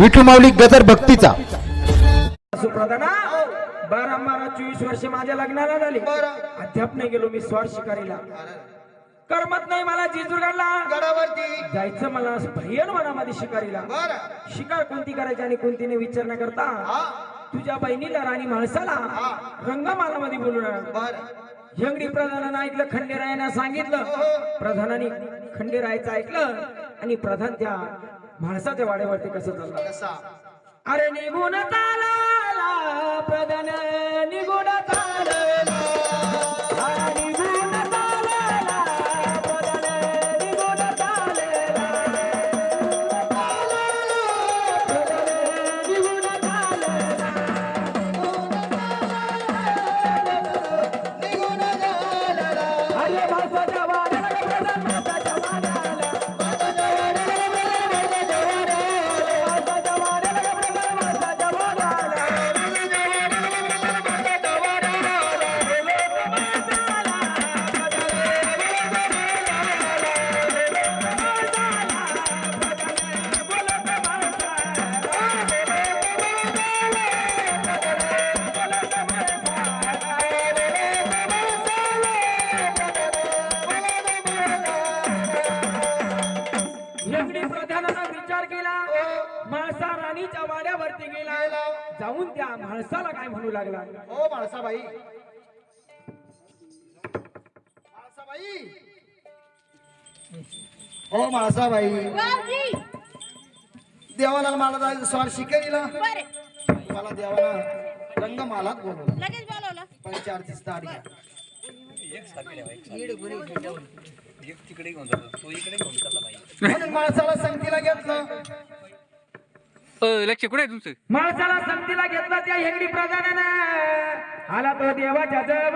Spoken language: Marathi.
विठू माऊली गजर भक्तीचा. सुप्रधाना बारा बारा चोवीस वर्ष माझ्या लग्नाला झाली. अद्याप नाही गेलो मी स्वार शिकारीला. करमत नाही मला जिजूरगडला. गडावरती जायचं मला भयन मनामध्ये शिकारीला. शिकार कोणती करायची आणि कोणती नाही विचार न करता? तुझ्या बहिणीला राणी म्हाळसाला रंगमालामध्ये बोलून बर यंगडी प्रधानानं ऐकलं खंडेरायानं सांगितलं. प्रधानाने खंडेरायाचं ऐकलं आणि प्रधान त्या म्हाळसाच्या वाड्यावरती कसं चाललं? कसा? अरे निघून चालला प्रधान राणीच्या वाड्यावरती गेला जाऊन त्या म्हाळसाला काय म्हणू लागला? ओ माळसाबाई माळसाबाई ओ माळसाबाई गावजी. देवाला मला जायचं स्वार शिकारीला बरे. मला देवाला रंगमालात बोलवलं. लगेच बोलवलं. पंचारतीस तारीख एक तिकडे घेऊन जातो तो इकडे घेऊन चालला बाई. म्हणून माणसाला संगतीला घेतलं. लक्ष कुठे आहे तुमचं? माणसाला संगतीला घेतला त्या हेगडी प्रधानानं आला तो देवाच्या जवळ